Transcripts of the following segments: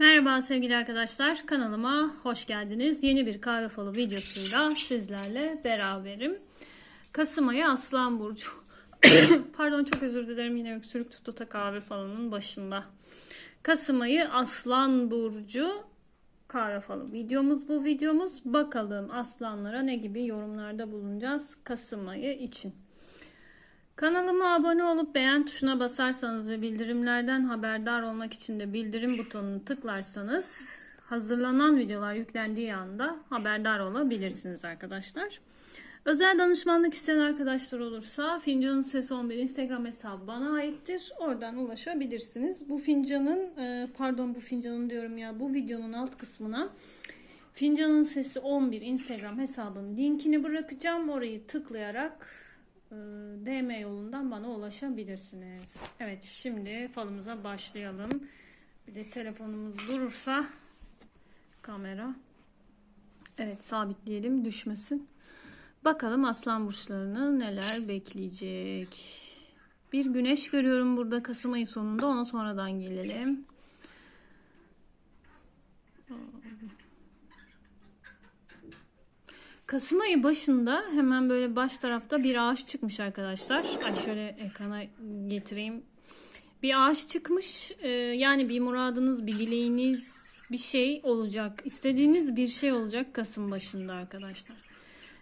Merhaba sevgili arkadaşlar kanalıma hoş geldiniz. Yeni bir kahve falı videosuyla sizlerle beraberim. Kasım ayı Aslan Burcu. Pardon çok özür dilerim yine öksürük tuttu ta kahve falının başında. Kasım ayı Aslan Burcu kahve falı videomuz bu videomuz. Bakalım aslanlara ne gibi yorumlarda bulunacağız Kasım ayı için. Kanalıma abone olup beğen tuşuna basarsanız ve bildirimlerden haberdar olmak için de bildirim butonunu tıklarsanız hazırlanan videolar yüklendiği anda haberdar olabilirsiniz arkadaşlar. Özel danışmanlık isteyen arkadaşlar olursa Fincanın Sesi 11 Instagram hesabı bana aittir. Oradan ulaşabilirsiniz. Bu fincanın e, pardon bu fincanın diyorum ya bu videonun alt kısmına Fincanın Sesi 11 Instagram hesabının linkini bırakacağım. Orayı tıklayarak DM yolundan bana ulaşabilirsiniz. Evet şimdi falımıza başlayalım. Bir de telefonumuz durursa kamera evet sabitleyelim düşmesin. Bakalım aslan burçlarını neler bekleyecek. Bir güneş görüyorum burada Kasım ayı sonunda ona sonradan gelelim. Kasım ayı başında hemen böyle baş tarafta bir ağaç çıkmış arkadaşlar. Ay şöyle ekrana getireyim. Bir ağaç çıkmış. Ee, yani bir muradınız, bir dileğiniz, bir şey olacak. İstediğiniz bir şey olacak Kasım başında arkadaşlar.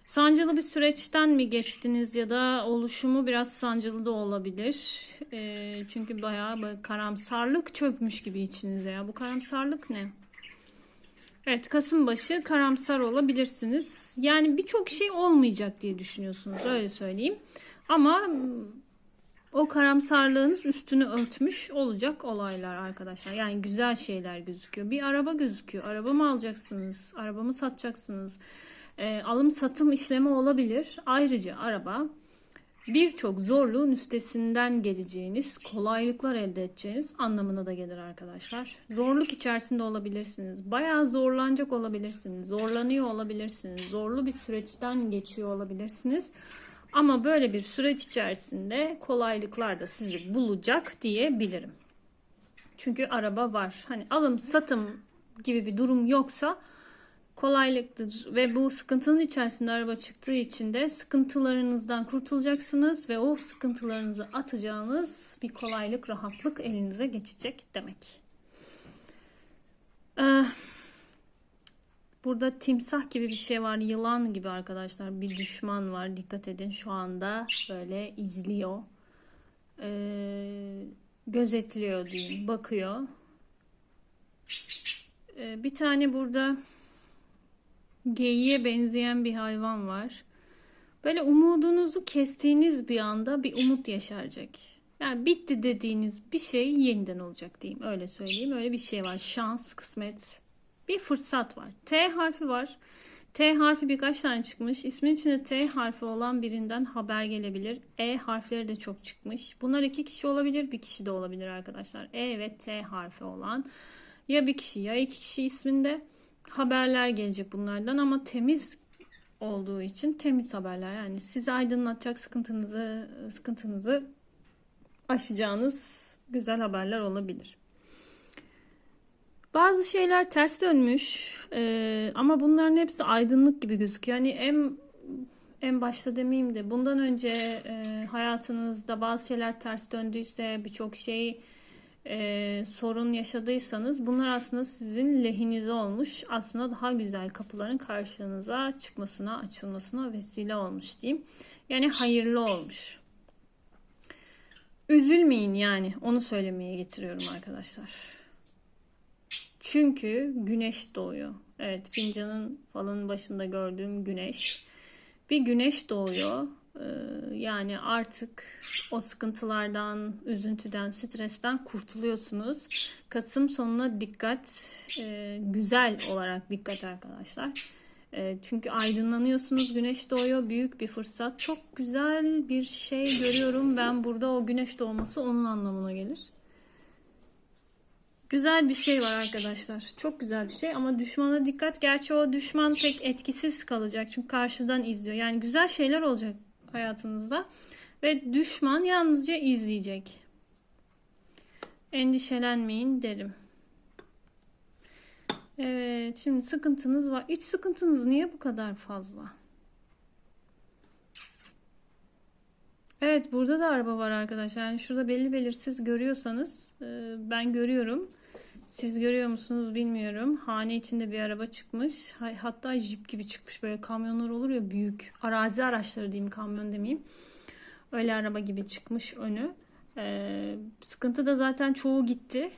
Sancılı bir süreçten mi geçtiniz ya da oluşumu biraz sancılı da olabilir. Ee, çünkü bayağı karamsarlık çökmüş gibi içinize ya. Bu karamsarlık ne? Evet Kasım başı karamsar olabilirsiniz. Yani birçok şey olmayacak diye düşünüyorsunuz öyle söyleyeyim. Ama o karamsarlığınız üstünü örtmüş olacak olaylar arkadaşlar. Yani güzel şeyler gözüküyor. Bir araba gözüküyor. Araba mı alacaksınız? Araba mı satacaksınız? E, alım satım işlemi olabilir. Ayrıca araba birçok zorluğun üstesinden geleceğiniz, kolaylıklar elde edeceğiniz anlamına da gelir arkadaşlar. Zorluk içerisinde olabilirsiniz. Bayağı zorlanacak olabilirsiniz. Zorlanıyor olabilirsiniz. Zorlu bir süreçten geçiyor olabilirsiniz. Ama böyle bir süreç içerisinde kolaylıklar da sizi bulacak diyebilirim. Çünkü araba var. Hani alım satım gibi bir durum yoksa kolaylıktır ve bu sıkıntının içerisinde araba çıktığı için de sıkıntılarınızdan kurtulacaksınız ve o sıkıntılarınızı atacağınız bir kolaylık, rahatlık elinize geçecek demek. Ee, burada timsah gibi bir şey var, yılan gibi arkadaşlar. Bir düşman var. Dikkat edin şu anda böyle izliyor. Ee, gözetliyor diyeyim, bakıyor. Ee, bir tane burada geyiğe benzeyen bir hayvan var. Böyle umudunuzu kestiğiniz bir anda bir umut yaşaracak. Yani bitti dediğiniz bir şey yeniden olacak diyeyim. Öyle söyleyeyim. Öyle bir şey var. Şans, kısmet. Bir fırsat var. T harfi var. T harfi birkaç tane çıkmış. İsmin içinde T harfi olan birinden haber gelebilir. E harfleri de çok çıkmış. Bunlar iki kişi olabilir, bir kişi de olabilir arkadaşlar. E ve T harfi olan ya bir kişi ya iki kişi isminde haberler gelecek bunlardan ama temiz olduğu için temiz haberler. Yani sizi aydınlatacak sıkıntınızı sıkıntınızı aşacağınız güzel haberler olabilir. Bazı şeyler ters dönmüş ee, ama bunların hepsi aydınlık gibi gözüküyor. Yani en en başta demeyeyim de bundan önce e, hayatınızda bazı şeyler ters döndüyse birçok şey e, sorun yaşadıysanız bunlar aslında sizin lehinize olmuş. Aslında daha güzel kapıların karşınıza çıkmasına, açılmasına vesile olmuş diyeyim. Yani hayırlı olmuş. Üzülmeyin yani onu söylemeye getiriyorum arkadaşlar. Çünkü güneş doğuyor. Evet fincanın falın başında gördüğüm güneş. Bir güneş doğuyor yani artık o sıkıntılardan, üzüntüden, stresten kurtuluyorsunuz. Kasım sonuna dikkat, e, güzel olarak dikkat arkadaşlar. E, çünkü aydınlanıyorsunuz, güneş doğuyor, büyük bir fırsat. Çok güzel bir şey görüyorum ben burada. O güneş doğması onun anlamına gelir. Güzel bir şey var arkadaşlar. Çok güzel bir şey ama düşmana dikkat. Gerçi o düşman pek etkisiz kalacak. Çünkü karşıdan izliyor. Yani güzel şeyler olacak hayatınızda. Ve düşman yalnızca izleyecek. Endişelenmeyin derim. Evet, şimdi sıkıntınız var. İç sıkıntınız niye bu kadar fazla? Evet, burada da araba var arkadaşlar. Yani şurada belli belirsiz görüyorsanız e, ben görüyorum. Siz görüyor musunuz bilmiyorum. Hane içinde bir araba çıkmış. Hatta jip gibi çıkmış. Böyle kamyonlar olur ya büyük. Arazi araçları diyeyim kamyon demeyeyim. Öyle araba gibi çıkmış önü. Ee, sıkıntı da zaten çoğu gitti.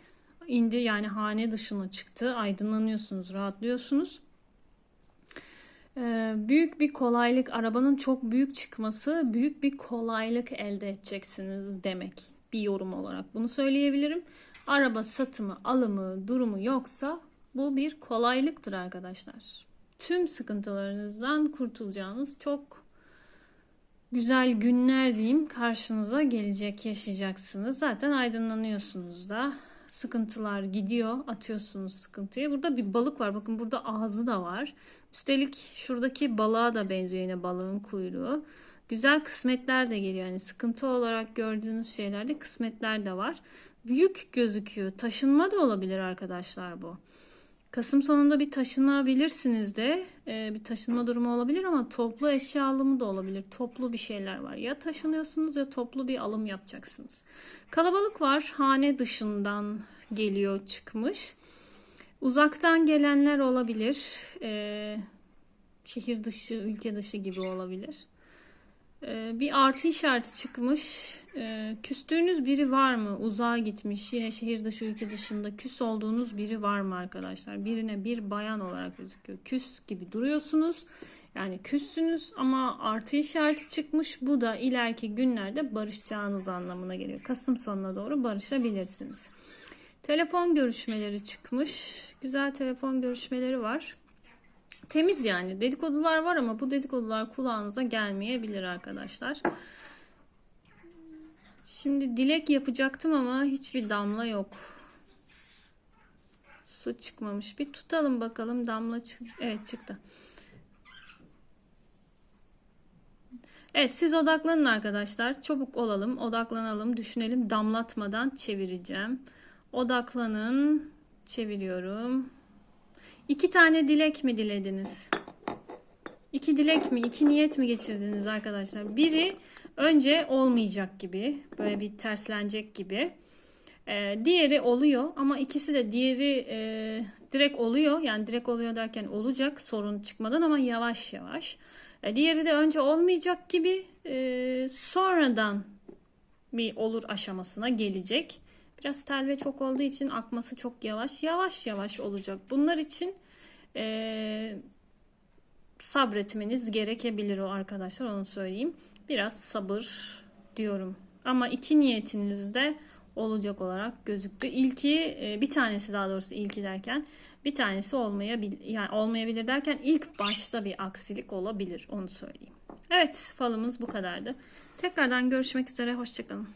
İndi yani hane dışına çıktı. Aydınlanıyorsunuz, rahatlıyorsunuz. Ee, büyük bir kolaylık, arabanın çok büyük çıkması büyük bir kolaylık elde edeceksiniz demek bir yorum olarak bunu söyleyebilirim. Araba satımı, alımı, durumu yoksa bu bir kolaylıktır arkadaşlar. Tüm sıkıntılarınızdan kurtulacağınız çok güzel günler diyeyim karşınıza gelecek, yaşayacaksınız. Zaten aydınlanıyorsunuz da. Sıkıntılar gidiyor, atıyorsunuz sıkıntıyı. Burada bir balık var. Bakın burada ağzı da var. Üstelik şuradaki balığa da benziyor yine balığın kuyruğu. Güzel kısmetler de geliyor. Yani sıkıntı olarak gördüğünüz şeylerde kısmetler de var. Büyük gözüküyor. Taşınma da olabilir arkadaşlar bu. Kasım sonunda bir taşınabilirsiniz de Ee, bir taşınma durumu olabilir ama toplu eşya alımı da olabilir. Toplu bir şeyler var. Ya taşınıyorsunuz ya toplu bir alım yapacaksınız. Kalabalık var. Hane dışından geliyor çıkmış. Uzaktan gelenler olabilir. Ee, şehir dışı, ülke dışı gibi olabilir. Ee, bir artı işareti çıkmış. Ee, küstüğünüz biri var mı? Uzağa gitmiş. Yine şehir dışı, ülke dışında küs olduğunuz biri var mı arkadaşlar? Birine bir bayan olarak gözüküyor. Küs gibi duruyorsunuz. Yani küssünüz ama artı işareti çıkmış. Bu da ileriki günlerde barışacağınız anlamına geliyor. Kasım sonuna doğru barışabilirsiniz. Telefon görüşmeleri çıkmış. Güzel telefon görüşmeleri var. Temiz yani. Dedikodular var ama bu dedikodular kulağınıza gelmeyebilir arkadaşlar. Şimdi dilek yapacaktım ama hiçbir damla yok. Su çıkmamış. Bir tutalım bakalım damla çık Evet çıktı. Evet siz odaklanın arkadaşlar. Çabuk olalım, odaklanalım, düşünelim. Damlatmadan çevireceğim. Odaklanın. Çeviriyorum. İki tane dilek mi dilediniz? İki dilek mi, iki niyet mi geçirdiniz arkadaşlar? Biri önce olmayacak gibi, böyle bir terslenecek gibi. Ee, diğeri oluyor ama ikisi de diğeri e, direkt oluyor. Yani direkt oluyor derken olacak sorun çıkmadan ama yavaş yavaş. E, diğeri de önce olmayacak gibi e, sonradan bir olur aşamasına gelecek. Biraz telve çok olduğu için akması çok yavaş. Yavaş yavaş olacak. Bunlar için e, sabretmeniz gerekebilir o arkadaşlar onu söyleyeyim. Biraz sabır diyorum. Ama iki niyetiniz de olacak olarak gözüktü. İlki e, bir tanesi daha doğrusu ilki derken bir tanesi olmayabilir yani olmayabilir derken ilk başta bir aksilik olabilir onu söyleyeyim. Evet falımız bu kadardı. Tekrardan görüşmek üzere hoşçakalın.